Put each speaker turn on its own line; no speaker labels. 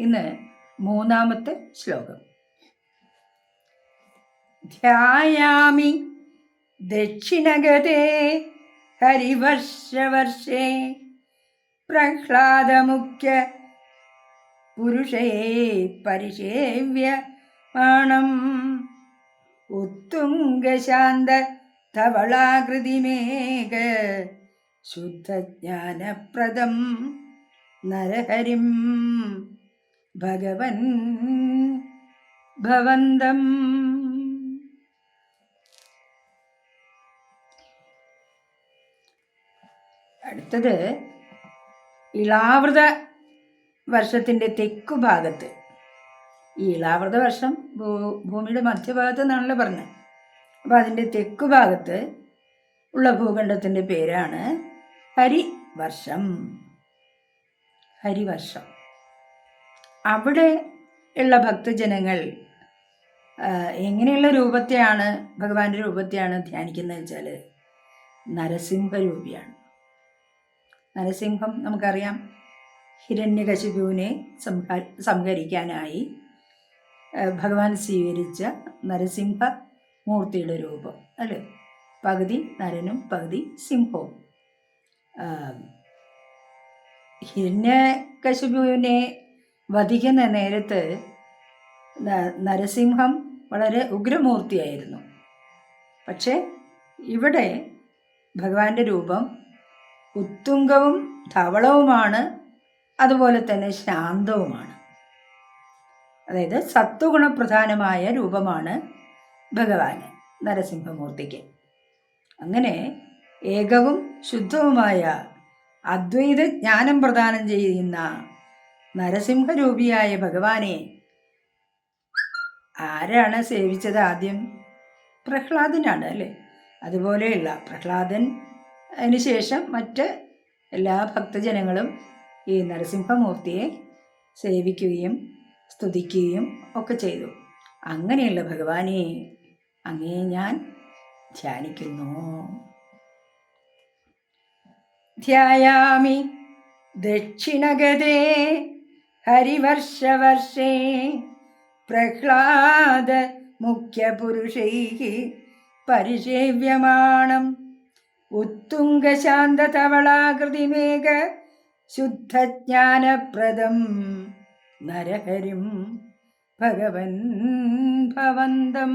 ഇന്ന് മൂന്നാമത്തെ ശ്ലോകം. ധ്യായാമി ദക്ഷിണഗതേ ഹരിവർഷവർഷേ പ്രഹ്ലാദമുഖ്യ പുരുഷേ പരിഷേവ്യമാണം ഉത്തുംഗശാന്ത ധവളാകൃതിമേഘ ശുദ്ധജ്ഞാനപ്രദം നരഹരിം. ഭഗവൻ ഭവന്തം. അടുത്തത് ഇളാവൃത വർഷത്തിന്റെ തെക്കു ഭാഗത്ത്. ഈ ഇളാവൃത വർഷം ഭൂ ഭൂമിയുടെ മധ്യഭാഗത്ത് എന്നാണല്ലോ പറഞ്ഞത്. അപ്പോൾ അതിന്റെ തെക്കു ഭാഗത്ത് ഉള്ള ഭൂഖണ്ഡത്തിന്റെ പേരാണ് ഹരിവർഷം. ഹരിവർഷം. അവിടെ ഉള്ള ഭക്തജനങ്ങൾ എങ്ങനെയുള്ള രൂപത്തെയാണ് ഭഗവാന്റെ രൂപത്തെയാണ് ധ്യാനിക്കുന്നത് വെച്ചാൽ നരസിംഹരൂപിയാണ് നരസിംഹം നമുക്കറിയാം ഹിരണ്യകശിപുവിനെ സംഹാ സംഹരിക്കാനായി ഭഗവാൻ സ്വീകരിച്ച നരസിംഹ മൂർത്തിയുടെ രൂപം അല്ലേ? പകുതി നരനും പകുതി സിംഹവും. ഹിരണ്യകശിപുവിനെ വധിക്കുന്ന നേരത്ത് നരസിംഹം വളരെ ഉഗ്രമൂർത്തിയായിരുന്നു. പക്ഷേ ഇവിടെ ഭഗവാന്റെ രൂപം ഉത്തുംഗവും ധവളവുമാണ് അതുപോലെ തന്നെ ശാന്തവുമാണ്. അതായത് സത്വഗുണപ്രധാനമായ രൂപമാണ് ഭഗവാന് നരസിംഹമൂർത്തിക്ക്. അങ്ങനെ ഏകവും ശുദ്ധവുമായ അദ്വൈത ജ്ഞാനം പ്രദാനം ചെയ്യുന്ന നരസിംഹരൂപിയായ ഭഗവാനെ ആരാണ് സേവിച്ചത് ആദ്യം? പ്രഹ്ലാദനാണ് അല്ലേ? അതുപോലെയുള്ള പ്രഹ്ലാദൻ അതിന് ശേഷം മറ്റ് എല്ലാ ഭക്തജനങ്ങളും ഈ നരസിംഹമൂർത്തിയെ സേവിക്കുകയും സ്തുതിക്കുകയും ഒക്കെ ചെയ്തു. അങ്ങനെയുള്ള ഭഗവാനെ അങ്ങേ ഞാൻ ധ്യാനിക്കുന്നു. ധ്യായാമി ദക്ഷിണഗതേ പ്രഹ്ലാദ മുഖ്യപുരുഷൈ പരിസേവ്യമാണം ഉത്തുംഗശാന്തതവളാകൃതിമേഘ ശുദ്ധജ്ഞാനപ്രദം. നരഹരിം ഭഗവൻ ഭവന്തം.